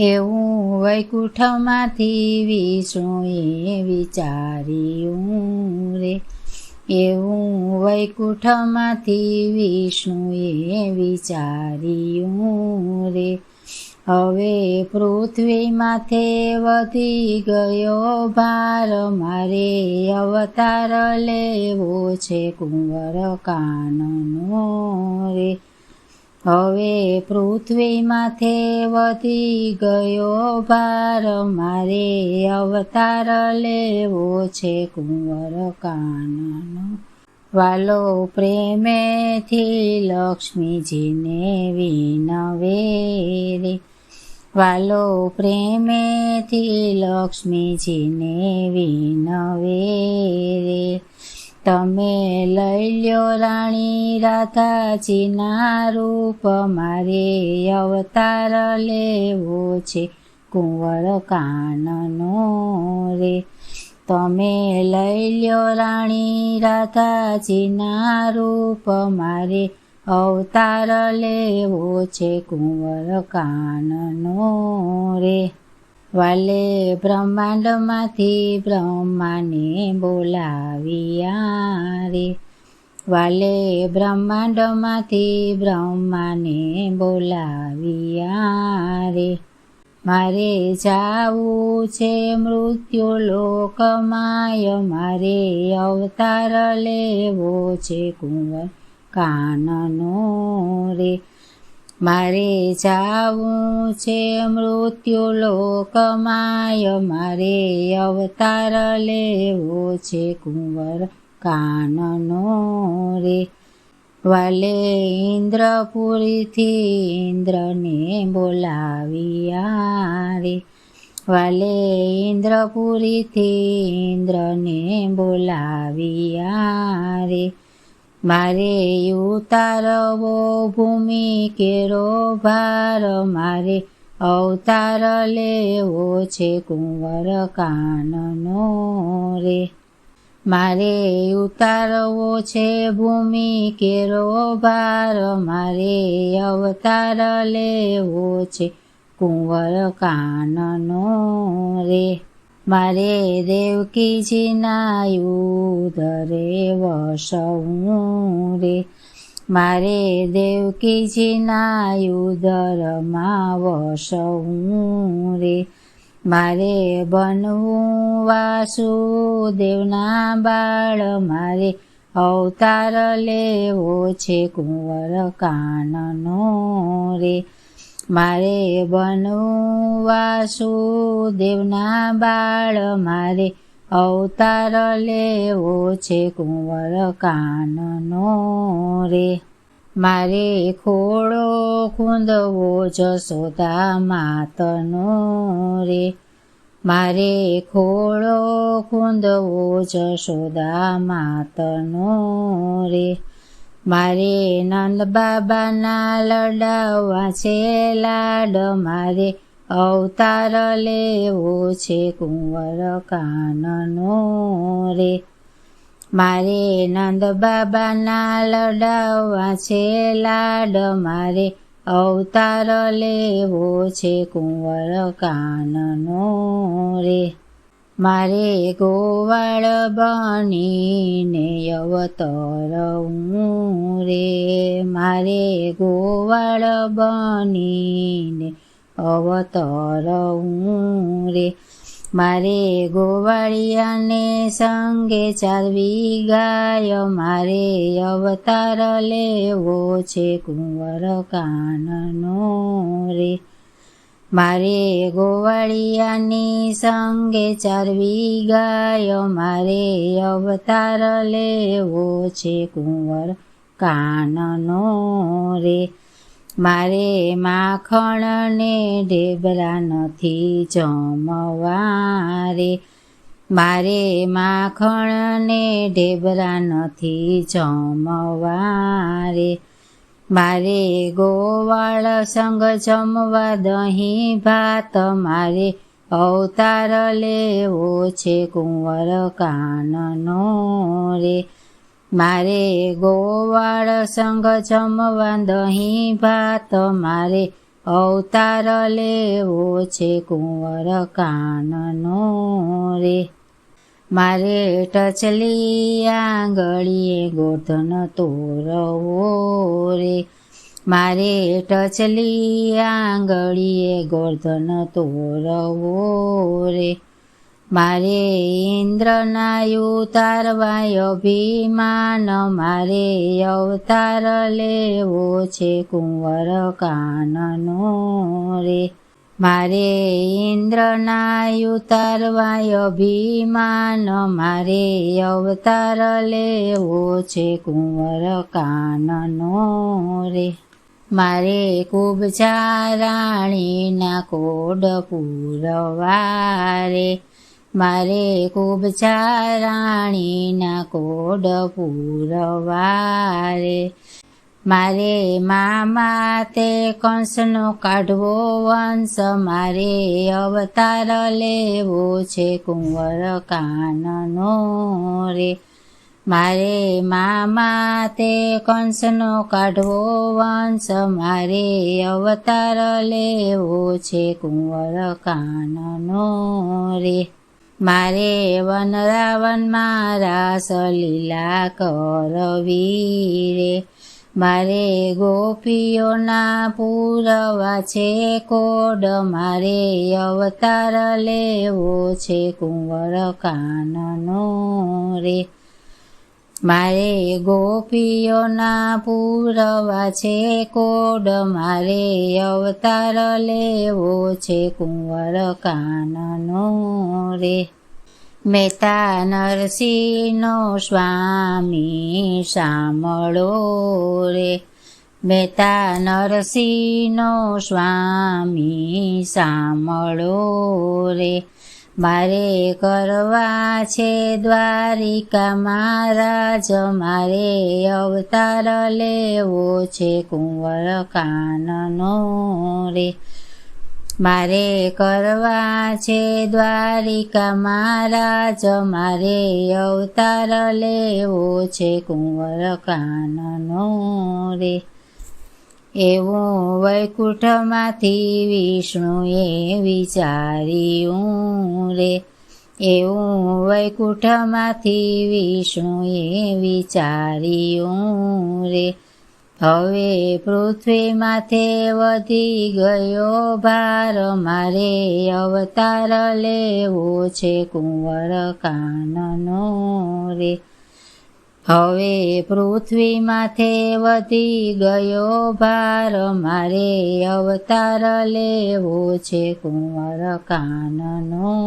એવું વૈકુંઠમાંથી વિષ્ણુએ વિચાર્યું રે. એવું વૈકુંઠમાંથી વિષ્ણુએ વિચાર્યું રે. હવે પૃથ્વી માથે વધી ગયો ભાર, મારે અવતાર લેવો છે કુંવર કાનનો રે. હવે પૃથ્વી માથે વધી ગયો ભાર. મારે અવતાર લેવો છે કુંવર કાનનો વાલો પ્રેમેથી લક્ષ્મીજીને વિનવે રે. વાલો પ્રેમેથી લક્ષ્મીજીને વિનવે રે. તમે લઈ લ્યો રાણી રાધાજીના રૂપ, મારે અવતાર લેવો છે કુંવર કાનનો રે. તમે લઈ લ્યો રાણી રાધાજીના રૂપ, મારે અવતાર લેવો છે કુંવર કાનનો રે. વાલે બ્રહ્માંડમાંથી બ્રહ્માને બોલાવ્યા રે વાલે બ્રહ્માંડમાંથી બ્રહ્માને બોલાવ્યા રે મારે જાવું છે મૃત્યુ લોકમાય, મારે અવતાર લેવો છે કુંવર કાનનો રે. મારે જાવું છે મૃત્યુ લોકમાય. મારે અવતાર લેવો છે કુંવર કાનનો રે. વાલે ઇન્દ્રપુરીથી ઇન્દ્રને બોલાવ્યા રે. વાલે ઇન્દ્રપુરીથી ઇન્દ્રને બોલાવ્યા રે. મારે ઉતારવો ભૂમિ કેરો ભાર, મારે અવતાર લેવો છે કુંવર કાનનો રે. મારે ઉતારવો છે ભૂમિ કેરો ભાર, મારે અવતાર લેવો છે કુંવર કાનનો રે. મારે દેવકીજીના ઉદરે વસવું રે. મારે દેવકીજીના ઉદરમાં વસવું રે. મારે બનવું વાસુદેવના બાળ, મારે અવતાર લેવો છે કુંવર કાનનો રે. મારે બનવું વાસુદેવના બાળ, મારે અવતાર લેવો છે કુંવર કાનનો રે. મારે ખોડો ખૂંદવો જશોદા માતનો રે. મારે ખોડો ખૂંદવો જશોદા માતનો રે. મારે નંદ બાબાના લડાવવા છે, લાડ મારે અવતાર લેવો છે, કુંવર કાનનો રે. મારે નંદ બાબાના લડાવવા છે, લાડ મારે અવતાર લેવો છે, કુંવર કાનનો રે. મારે ગોવાળ બનીને અવતરવું રે. મારે ગોવાળ બનીને અવતરવું રે. મારે ગોવાળિયાને સંગે ચાલવી ગાય. મારે અવતાર લેવો છે કુંવર કાનનો રે. મારે ગોવાળિયાની સંગે ચારવી ગાયો, મારે અવતાર લેવો છે કુંવર કાનનો રે. મારે માખણને ઢેબરા નથી જમવા રે. મારે માખણને ઢેબરા નથી જમવા રે. મારે ગોવાળ સંગ જમવા દહીં ભાત, મારે અવતાર લેવો છે કુંવર કાનનો રે. મારે ગોવાળ સંગ જમવા દહીં ભાત, મારે અવતાર લેવો છે કુંવર કાનનો રે. મારે ટચલી આંગળીએ ગોધન તોરવો રે. મારે ટચલી આંગળીએ ગોર્ધન તોરવો રે. મારે ઇન્દ્રના તારવાય અભિમાન, મારે અવતાર લેવો છે કુંવર કાનનો રે. મારે ઇન્દ્રના તરવાય અભિમાન, મારે અવતાર લેવો છે કુંવર કાનનો રે. મારે કુબજા રાણીના કોડ પૂરવારે મારે કુબજા ચારાણીના કોડ પૂરવારે મારે મામા તે કંસનો કાઢવો, વંશ મારે અવતાર લેવો છે કુંવર કાનનો રે. મારે મામા તે કંસનો કાઢવો, વંશ મારે અવતાર લેવો છે કુંવર કાનનો રે. મારે વનરાવન મારા સલીલા કરવી રે. મારે ગોપીઓના પૂરવા છે કોડ, મારે અવતાર લેવો છે કુંવર કાનનો રે. મારે ગોપીઓના પૂરવા છે કોડ, મારે અવતાર લેવો છે કુંવર કાનનો રે. મહેતા નરસિંહનો સ્વામી સાંભળો રે મહેતા નરસિંહનો સ્વામી સાંભળો રે મારે કરવા છે દ્વારિકા મહારાજ મારે અવતાર લેવો છે કુંવર કાનનો રે મારે કરવા છે દ્વારિકા મહારાજ, મારે અવતાર લેવો છે કુંવર કાનનો રે. એવું વૈકુંઠમાંથી વિષ્ણુએ વિચાર્યું રે. એવું વૈકુંઠમાંથી વિષ્ણુએ વિચાર્યું રે. હવે પૃથ્વી માથે વધી ગયો ભાર, મારે અવતાર લેવો છે કુંવર કાનનો રે. હવે પૃથ્વી માથે વધી ગયો ભાર, મારે અવતાર લેવો છે કુંવર કાનનો